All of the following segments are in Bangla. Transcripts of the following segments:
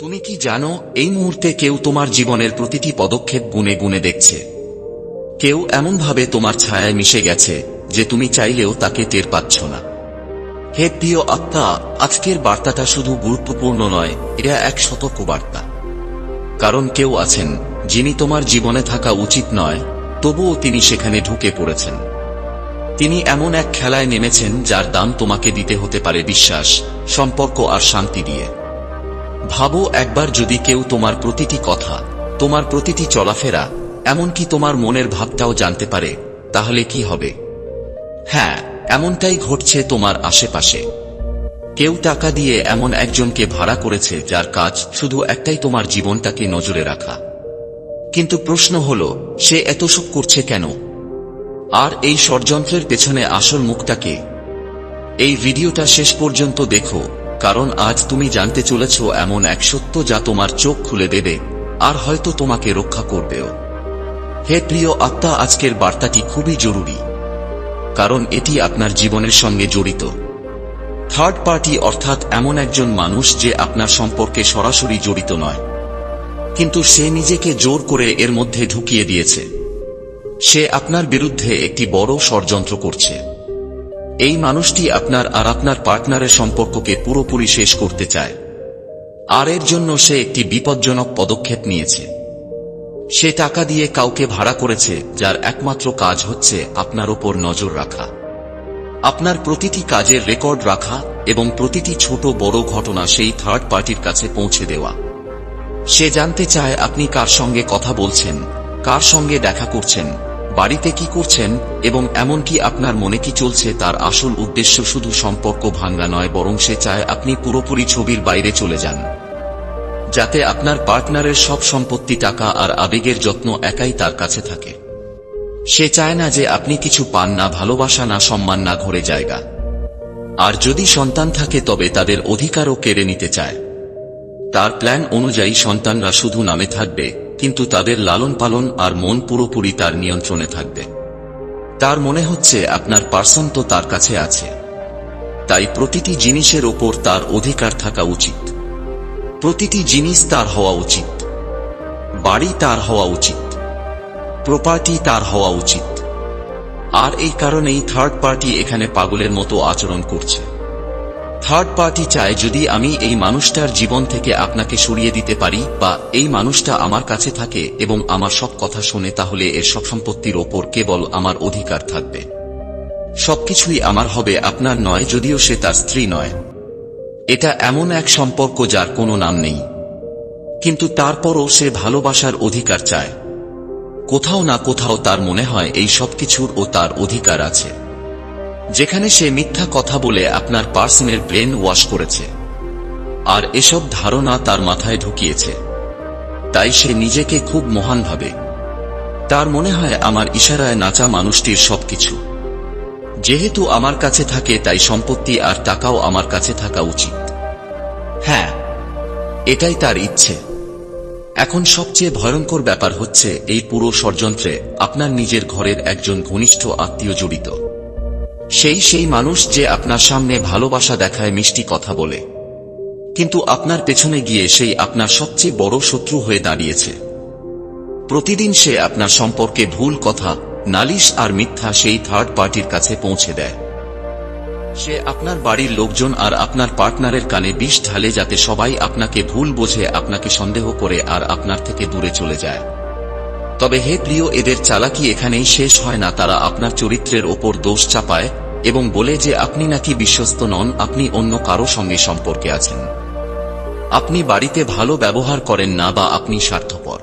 তুমি কি জানো, এই মুহূর্তে কেউ তোমার জীবনের প্রতিটি পদক্ষেপ গুনে গুনে দেখছে। কেউ এমনভাবে তোমার ছায়ায় মিশে গেছে, যে তুমি চাইলেও তাকে টের পাচ্ছ না। হে প্রিয় আত্মা, আজকের বার্তাটা শুধু গুরুত্বপূর্ণ নয়, এটা এক সতর্ক বার্তা। কারণ কেউ আছেন, যিনি তোমার জীবনে থাকা উচিত নয়, তবুও তিনি সেখানে ঢুকে পড়েছেন। তিনি এমন এক খেলায় নেমেছেন, যার দাম তোমাকে দিতে হতে পারে বিশ্বাস, সম্পর্ক আর শান্তি দিয়ে। ভাবো একবার যদি কেউ তোমার প্রতিটি কথা, তোমার প্রতিটি চলাফেরা, এমনকি তোমার মনের ভাবটাও জানতে পারে, তাহলে কি হবে? হ্যাঁ এমনটাই ঘটছে তোমার আশেপাশে। কেউ টাকা দিয়ে এমন একজনকে ভাড়া করেছে যার কাজ শুধু একটাই তোমার জীবনটাকে নজরে রাখা। কিন্তু প্রশ্ন হল, সে এত সব করছে কেন? আর এই ষড়যন্ত্রের পেছনে আসল মুখটাকে এই ভিডিওটা শেষ পর্যন্ত দেখো। কারণ আজ তুমি জানতে চলেছ এমন এক সত্য যা তোমার চোখ খুলে দেবে, আর হয়তো তোমাকে রক্ষা করবেও। হে প্রিয় আত্মা, আজকের বার্তাটি খুবই জরুরি, কারণ এটি আপনার জীবনের সঙ্গে জড়িত। থার্ড পার্টি অর্থাৎ এমন একজন মানুষ যে আপনার সম্পর্কে সরাসরি জড়িত নয়, কিন্তু সে নিজেকে জোর করে এর মধ্যে ঢুকিয়ে দিয়েছে। সে আপনার বিরুদ্ধে একটি বড় ষড়যন্ত্র করছে। এই মানুষটি আপনার আর আপনার পার্টনারের সম্পর্ককে পুরোপুরি শেষ করতে চায়। আর এর জন্য সে একটি বিপজ্জনক পদক্ষেপ নিয়েছে। সে টাকা দিয়ে কাউকে ভাড়া করেছে, যার একমাত্র কাজ হচ্ছে আপনার ওপর নজর রাখা। আপনার প্রতিটি কাজের রেকর্ড রাখা এবং প্রতিটি ছোট বড় ঘটনা সেই থার্ড পার্টির কাছে পৌঁছে দেওয়া। সে জানতে চায় আপনি কার সঙ্গে কথা বলছেন, কার সঙ্গে দেখা করছেন বাড়িতে কি করছেন এবং এমনকি আপনার মনে কি চলছে তার আসল উদ্দেশ্য শুধু সম্পর্ক ভাঙ্গা নয় বরং সে চায় আপনি পুরোপুরি ছবির বাইরে চলে যান। যাতে আপনার পার্টনারের সব সম্পত্তি, টাকা আর আবেগের যত্ন একাই তার কাছে থাকে। সে চায় না যে আপনি কিছু পান না, ভালোবাসা না, সম্মান না, ঘরে জায়গা। আর যদি সন্তান থাকে তবে তাদের অধিকারও কেড়ে নিতে চায়। তার প্ল্যান অনুযায়ী সন্তানরা শুধু নামে থাকবে কিন্তু তাদের লালন পালন আর মন পুরোপুরি তার নিয়ন্ত্রণে থাকবে। তার মনে হচ্ছে আপনার পার্সন তো তার কাছে আছে। তাই প্রতিটি জিনিসের ওপর তার অধিকার থাকা উচিত। প্রতিটি জিনিস তার হওয়া উচিত। বাড়ি তার হওয়া উচিত। প্রপার্টি তার হওয়া উচিত। আর এই কারণেই থার্ড পার্টি এখানে পাগলের মতো আচরণ করছে। থার্ড পার্টি চায় যদি আমি এই মানুষটার জীবন থেকে আপনাকে সরিয়ে দিতে পারি বা এই মানুষটা আমার কাছে থাকে এবং আমার সব কথা শোনে তাহলে এর সব সম্পত্তির ওপর কেবল আমার অধিকার থাকবে। সবকিছুই আমার হবে, আপনার নয়, যদিও সে তার স্ত্রী নয়। এটা এমন এক সম্পর্ক যার কোনো নাম নেই। কিন্তু তারপরও সে ভালোবাসার অধিকার চায়। কোথাও না কোথাও তার মনে হয় এই সবকিছুর ও তার অধিকার আছে। যেখানে সে মিথ্যা কথা বলে আপনার পার্সনের ব্রেন ওয়াশ করেছে। আর এসব ধারণা তার মাথায় ঢুকিয়েছে। তাই সে নিজেকে খুব মহান ভাবে। তার মনে হয় আমার ইশারায় নাচা মানুষটির সবকিছু। যেহেতু আমার কাছে থাকে, তাই সম্পত্তি আর টাকাও আমার কাছে থাকা উচিত। হ্যাঁ এটাই তার ইচ্ছে। এখন সবচেয়ে ভয়ঙ্কর ব্যাপার হচ্ছে, এই পুরো ষড়যন্ত্রে আপনার নিজের ঘরের একজন ঘনিষ্ঠ আত্মীয় জড়িত। সেই সেই মানুষ যে আপনার সামনে ভালোবাসা দেখায় মিষ্টি কথা বলে। কিন্তু আপনার পেছনে গিয়ে সেই আপনার সবচেয়ে বড় শত্রু হয়ে দাঁড়িয়েছে। প্রতিদিন সে আপনার সম্পর্কে ভুল কথা, নালিশ আর মিথ্যা সেই থার্ড পার্টির কাছে পৌঁছে দেয়। সে আপনার বাড়ির লোকজন আর আপনার পার্টনারের কানে বিষ ঢালে যাতে সবাই আপনাকে ভুল বোঝে, আপনাকে সন্দেহ করে আর আপনার থেকে দূরে চলে যায়। তবে হে প্রিয়, এদের চালাকি এখানেই শেষ হয় না। তারা আপনার চরিত্রের ওপর দোষ চাপায় এবং বলে যে আপনি নাকি বিশ্বস্ত নন, আপনি অন্য কারও সঙ্গে সম্পর্কে আছেন। আপনি বাড়িতে ভালো ব্যবহার করেন না বা আপনি স্বার্থপর।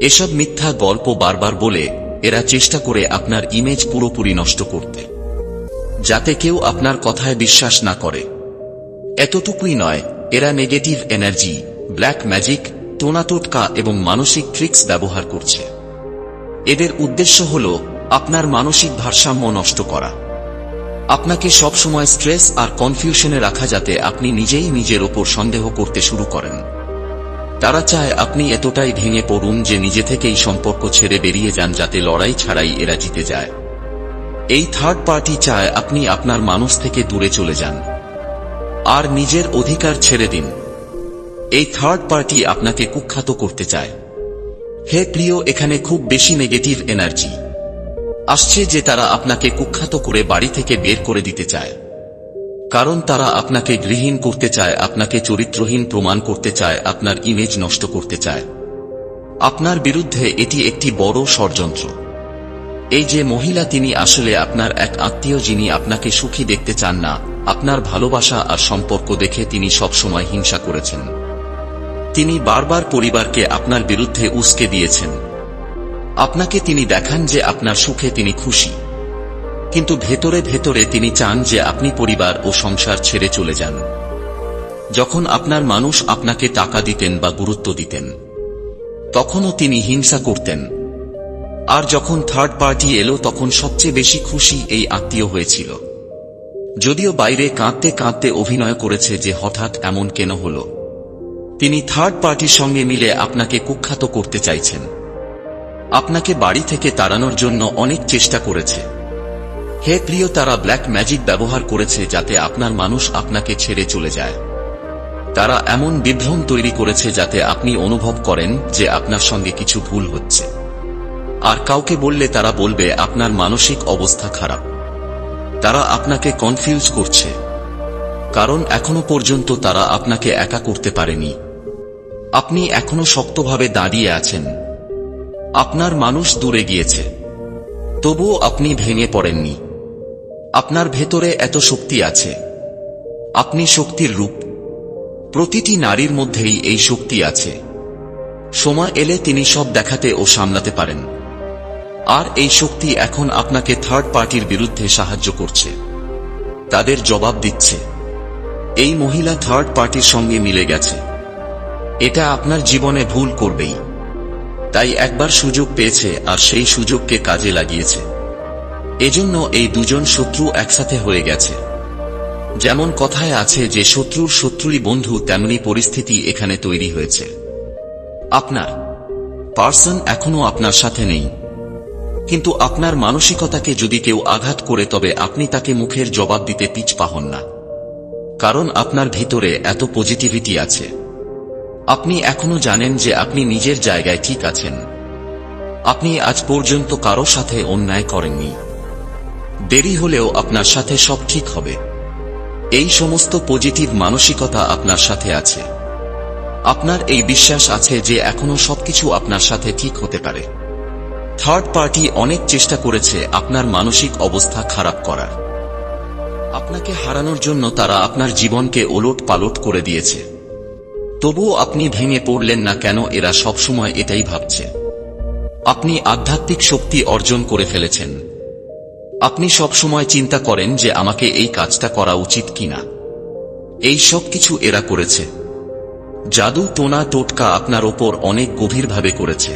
এসব মিথ্যা গল্প বারবার বলে এরা চেষ্টা করে আপনার ইমেজ পুরোপুরি নষ্ট করতে। যাতে কেউ আপনার কথায় বিশ্বাস না করে। এতটুকুই নয়, এরা নেগেটিভ এনার্জি ব্ল্যাক ম্যাজিক টোনাটোটকা এবং মানসিক ট্রিক্স ব্যবহার করছে। এদের উদ্দেশ্য হল আপনার মানসিক ভারসাম্য নষ্ট করা। আপনাকে সবসময় স্ট্রেস আর কনফিউশনে রাখা যাতে আপনি নিজেই নিজের ওপর সন্দেহ করতে শুরু করেন। তারা চায় আপনি এতটাই ভেঙে পড়ুন যে নিজে থেকেই সম্পর্ক ছেড়ে বেরিয়ে যান যাতে লড়াই ছাড়াই এরা জিতে যায়। এই থার্ড পার্টি চায় আপনি আপনার মানুষ থেকে দূরে চলে যান। আর নিজের অধিকার ছেড়ে দিন। এই থার্ড পার্টি আপনাকে কুখ্যাত করতে চায়। হে প্রিয়, এখানে খুব বেশি নেগেটিভ এনার্জি আসছে যে তারা আপনাকে কুখ্যাত করে বাড়ি থেকে বের করে দিতে চায়। কারণ তারা আপনাকে গৃহীন করতে চায়, আপনাকে চরিত্রহীন প্রমাণ করতে চায়, আপনার ইমেজ নষ্ট করতে চায়। আপনার বিরুদ্ধে এটি একটি বড় ষড়যন্ত্র। এই যে মহিলা তিনি আসলে আপনার এক আত্মীয় যিনি আপনাকে সুখী দেখতে চান না, আপনার ভালোবাসা আর সম্পর্ক দেখে তিনি সবসময় হিংসা করেছেন। তিনি বারবার পরিবারকে আপনার বিরুদ্ধে উস্কে দিয়েছেন। আপনাকে তিনি দেখান যে আপনার সুখে তিনি খুশি। কিন্তু ভেতরে ভেতরে তিনি চান যে আপনি পরিবার ও সংসার ছেড়ে চলে যান। যখন আপনার মানুষ আপনাকে টাকা দিতেন বা গুরুত্ব দিতেন, তখনও তিনি হিংসা করতেন। আর যখন থার্ড পার্টি এলো, তখন সবচেয়ে বেশি খুশি এই আত্মীয় হয়েছিল। যদিও বাইরে কাঁদতে কাঁদতে অভিনয় করেছে যে হঠাৎ এমন কেন হল। তিনি থার্ড পার্টির সঙ্গে মিলে আপনাকে কুখ্যাত করতে চাইছেন। আপনাকে বাড়ি থেকে তাড়ানোর জন্য অনেক চেষ্টা করেছে। হে প্রিয় তারা ব্ল্যাক ম্যাজিক ব্যবহার করেছে যাতে আপনার মানুষ আপনাকে ছেড়ে চলে যায়। তারা এমন বিভ্রম তৈরি করেছে যাতে আপনি অনুভব করেন যে আপনার সঙ্গে কিছু ভুল হচ্ছে। আর কাউকে বললে তারা বলবে, আপনার মানসিক অবস্থা খারাপ। তারা আপনাকে কনফিউজ করছে। কারণ এখনও পর্যন্ত তারা আপনাকে একা করতে পারেনি। আপনি এখনও শক্তভাবে দাঁড়িয়ে আছেন। আপনার মানুষ দূরে গিয়েছে। তবুও আপনি ভেঙে পড়েননি। আপনার ভেতরে এত শক্তি আছে। আপনি শক্তির রূপ। প্রতিটি নারীর মধ্যেই এই শক্তি আছে। সময় এলে তিনি সব দেখাতে ও সামলাতে পারেন। আর এই শক্তি এখন আপনাকে থার্ড পার্টির বিরুদ্ধে সাহায্য করছে। তাদের জবাব দিচ্ছে। এই মহিলা থার্ড পার্টির সঙ্গে মিলে গেছে। এটা আপনার জীবনে ভুল করবেই। তাই একবার সুযোগ পেয়েছে আর সেই সুযোগকে কাজে লাগিয়েছে। এজন্য এই দুজন শত্রু একসাথে হয়ে গেছে। যেমন কথায় আছে যে শত্রুর শত্রুই বন্ধু, তেমনি পরিস্থিতি এখানে তৈরি হয়েছে। আপনার পার্সন এখনও আপনার সাথে নেই। কিন্তু আপনার মানসিকতাকে যদি কেউ আঘাত করে, তবে আপনি তাকে মুখের জবাব দিতে পিছ পাহন না। কারণ আপনার ভিতরে এত পজিটিভিটি আছে। আপনি এখনও জানেন যে আপনি নিজের জায়গায় ঠিক আছেন। আপনি আজ পর্যন্ত কারও সাথে অন্যায় করেননি। দেরি হলেও আপনার সাথে সব ঠিক হবে। এই সমস্ত পজিটিভ মানসিকতা আপনার সাথে আছে। আপনার এই বিশ্বাস আছে যে এখনও সবকিছু আপনার সাথে ঠিক হতে পারে। থার্ড পার্টি অনেক চেষ্টা করেছে আপনার মানসিক অবস্থা খারাপ করার। আপনাকে হারানোর জন্য তারা আপনার জীবনকে ওলট পালট করে দিয়েছে। তবুও আপনি ভেঙে পড়লেন না কেন, এরা সবসময় এটাই ভাবছে। আপনি আধ্যাত্মিক শক্তি অর্জন করে ফেলেছেন। আপনি সবসময় চিন্তা করেন যে আমাকে এই কাজটা করা উচিত কিনা। এই সব কিছু এরা করেছে। জাদু টোনা টোটকা আপনার ওপর অনেক গভীরভাবে করেছে।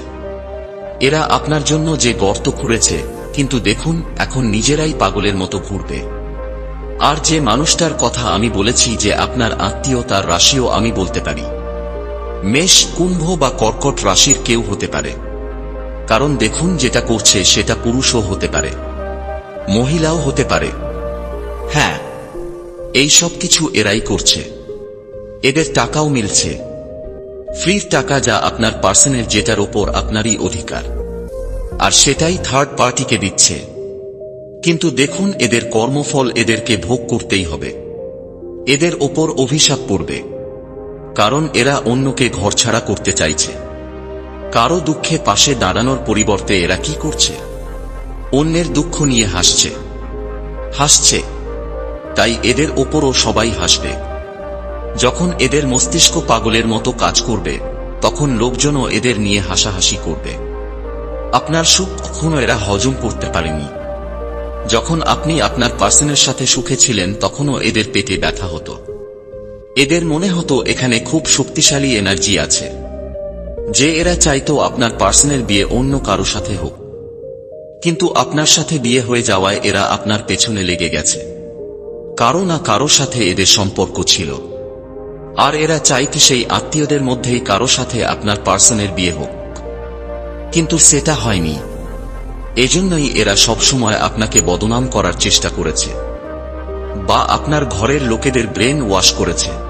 এরা আপনার জন্য যে গর্ত খুঁড়েছে, কিন্তু দেখুন, এখন নিজেরাই পাগলের মতো ঘুরবে। আর যে মানুষটার কথা আমি বলেছি যে আপনার আত্মীয় তার রাশিও আমি বলতে পারি। মেষ, কুম্ভ বা কর্কট রাশির কেউ হতে পারে। কারণ দেখুন যেটা করছে সেটা পুরুষও হতে পারে। মহিলাও হতে পারে। হ্যাঁ এই সব কিছু এরাই করছে। এদের টাকাও মিলছে। ফ্রির টাকা যা আপনার পার্সনের যেটার ওপর আপনারই অধিকার। আর সেটাই থার্ড পার্টিকে দিচ্ছে। কিন্তু দেখুন এদের কর্মফল এদেরকে ভোগ করতেই হবে। এদের ওপর অভিশাপ পড়বে। কারণ এরা অন্যকে ঘরছাড়া করতে চাইছে। কারও দুঃখে পাশে দাঁড়ানোর পরিবর্তে এরা কি করছে? অন্যের দুঃখ নিয়ে হাসছে। হাসছে। তাই এদের ওপরও সবাই হাসবে। যখন এদের মস্তিষ্ক পাগলের মতো কাজ করবে, তখন লোকজনও এদের নিয়ে হাসাহাসি করবে। আপনার সুখ কখনো এরা হজম করতে পারেনি। যখন আপনি আপনার পার্সনের সাথে সুখে ছিলেন, তখনও এদের পেটে ব্যথা হতো। এদের মনে হতো এখানে খুব শক্তিশালী এনার্জি আছে। যে এরা চাইতো আপনার পার্সনের বিয়ে অন্য কারও সাথে হোক। কিন্তু আপনার সাথে বিয়ে হয়ে যাওয়ায় এরা আপনার পেছনে লেগে গেছে। কারও না কারও সাথে এদের সম্পর্ক ছিল। আর এরা চাইতে সেই আত্মীয়দের মধ্যেই কারও সাথে আপনার পার্সনের বিয়ে হোক। কিন্তু সেটা হয়নি। এজন্যই এরা সবসময় আপনাকে বদনাম করার চেষ্টা করেছে। বা আপনার ঘরের লোকেদের ব্রেন ওয়াশ করেছে।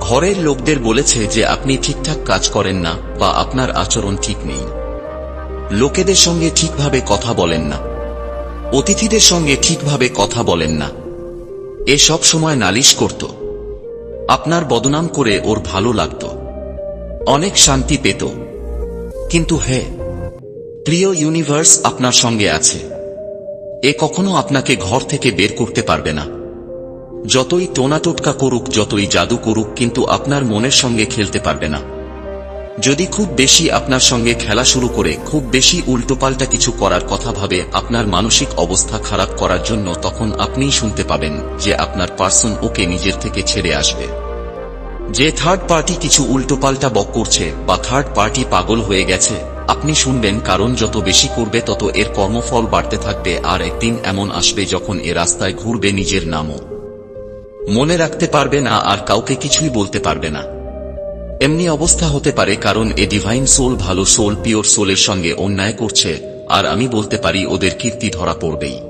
ঘরের লোকদের বলেছে যে আপনি ঠিকঠাক কাজ করেন না বা আপনার আচরণ ঠিক নেই। লোকেদের সঙ্গে ঠিকভাবে কথা বলেন না। অতিথিদের সঙ্গে ঠিকভাবে কথা বলেন না। এ সব সময় নালিশ করত। আপনার বদনাম করে ওর ভালো লাগত। অনেক শান্তি পেত। কিন্তু হে, প্রিয় ইউনিভার্স আপনার সঙ্গে আছে। এ কখনো আপনাকে ঘর থেকে বের করতে পারবে না। যতই টোনাটোটকা করুক, যতই জাদু করুক, কিন্তু আপনার মনের সঙ্গে খেলতে পারবে না। যদি খুব বেশি আপনার সঙ্গে খেলা শুরু করে, খুব বেশি উল্টোপাল্টা কিছু করার কথা ভাবে, আপনার মানসিক অবস্থা খারাপ করার জন্য তখন আপনিই শুনতে পাবেন যে আপনার পার্সন ওকে নিজের থেকে ছেড়ে আসবে। যে থার্ড পার্টি কিছু উল্টোপাল্টা বক করছে বা থার্ড পার্টি পাগল হয়ে গেছে, আপনি শুনবেন কারণ যত বেশি করবে, তত এর কর্মফল বাড়তে থাকবে আর একদিন এমন আসবে যখন এ রাস্তায় ঘুরবে নিজের নামও। মনে রাখতে পারবে না আর কাউকে কিছুই বলতে পারবে না। এমনি অবস্থা হতে পারে কারণ এ ডিভাইন সোল ভালো সোল পিওর সোলের সঙ্গে অন্যায় করছে, আর আমি বলতে পারি ওদের কীর্তি ধরা পড়বেই।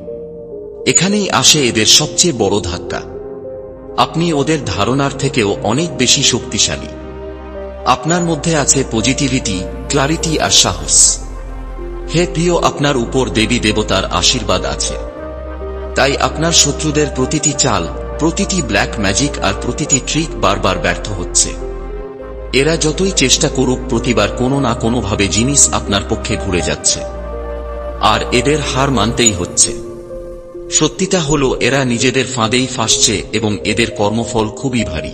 এখানেই আসে এদের সবচেয়ে বড় ধাক্কা। আপনি ওদের ধারণার থেকেও অনেক বেশি শক্তিশালী। আপনার মধ্যে আছে পজিটিভিটি ক্লারিটি আর সাহস। হে প্রিয়, আপনার উপর দেবী দেবতার আশীর্বাদ আছে। তাই আপনার শত্রুদের প্রতিটি চাল প্রতিটি ব্ল্যাক ম্যাজিক আর প্রতিটি ট্রিক বারবার ব্যর্থ হচ্ছে। এরা যতই চেষ্টা করুক, প্রতিবার কোনো না কোনোভাবে জিনিস আপনার পক্ষে ঘুরে যাচ্ছে। আর এদের হার মানতেই হচ্ছে। সত্যিটা হলো, এরা নিজেদের ফাঁদেই ফাঁসছে এবং এদের কর্মফল খুবই ভারী।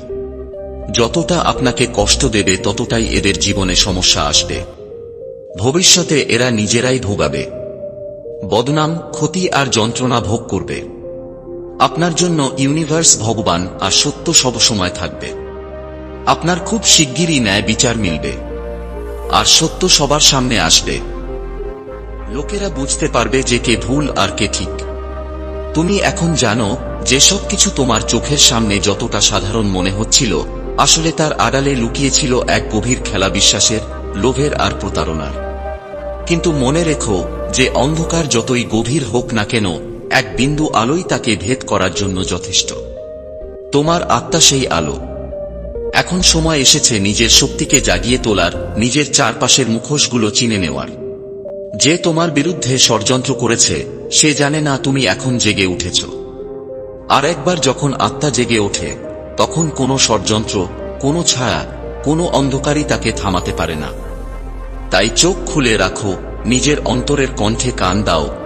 যতটা আপনাকে কষ্ট দেবে, ততটাই এদের জীবনে সমস্যা আসবে। ভবিষ্যতে এরা নিজেরাই ভোগাবে। বদনাম, ক্ষতি আর যন্ত্রণা ভোগ করবে। আপনার জন্য ইউনিভার্স ভগবান আর সত্য সবসময় থাকবে। আপনার খুব শিগগিরই ন্যায় বিচার মিলবে। আর সত্য সবার সামনে আসবে। লোকেরা বুঝতে পারবে যে কে ভুল আর কে ঠিক। তুমি এখন জানো, যে সব কিছু তোমার চোখের সামনে যতটা সাধারণ মনে হচ্ছিল, আসলে তার আড়ালে লুকিয়েছিল এক গভীর খেলা বিশ্বাসের, লোভের আর প্রতারণার। কিন্তু মনে রেখো যে অন্ধকার যতই গভীর হোক না কেন এক বিন্দু আলোই তাকে ভেদ করার জন্য যথেষ্ট। তোমার আত্মা সেই আলো। এখন সময় এসেছে নিজের শক্তিকে জাগিয়ে তোলার, নিজের চারপাশের মুখোশগুলো চিনে নেওয়ার। যে তোমার বিরুদ্ধে ষড়যন্ত্র করেছে, সে জানে না তুমি এখন জেগে উঠেছ। আর একবার যখন আত্মা জেগে ওঠে, তখন কোনো ষড়যন্ত্র, কোনো ছায়া, কোনো অন্ধকারই তাকে থামাতে পারে না। তাই চোখ খুলে রাখো, নিজের অন্তরের কণ্ঠে কান দাও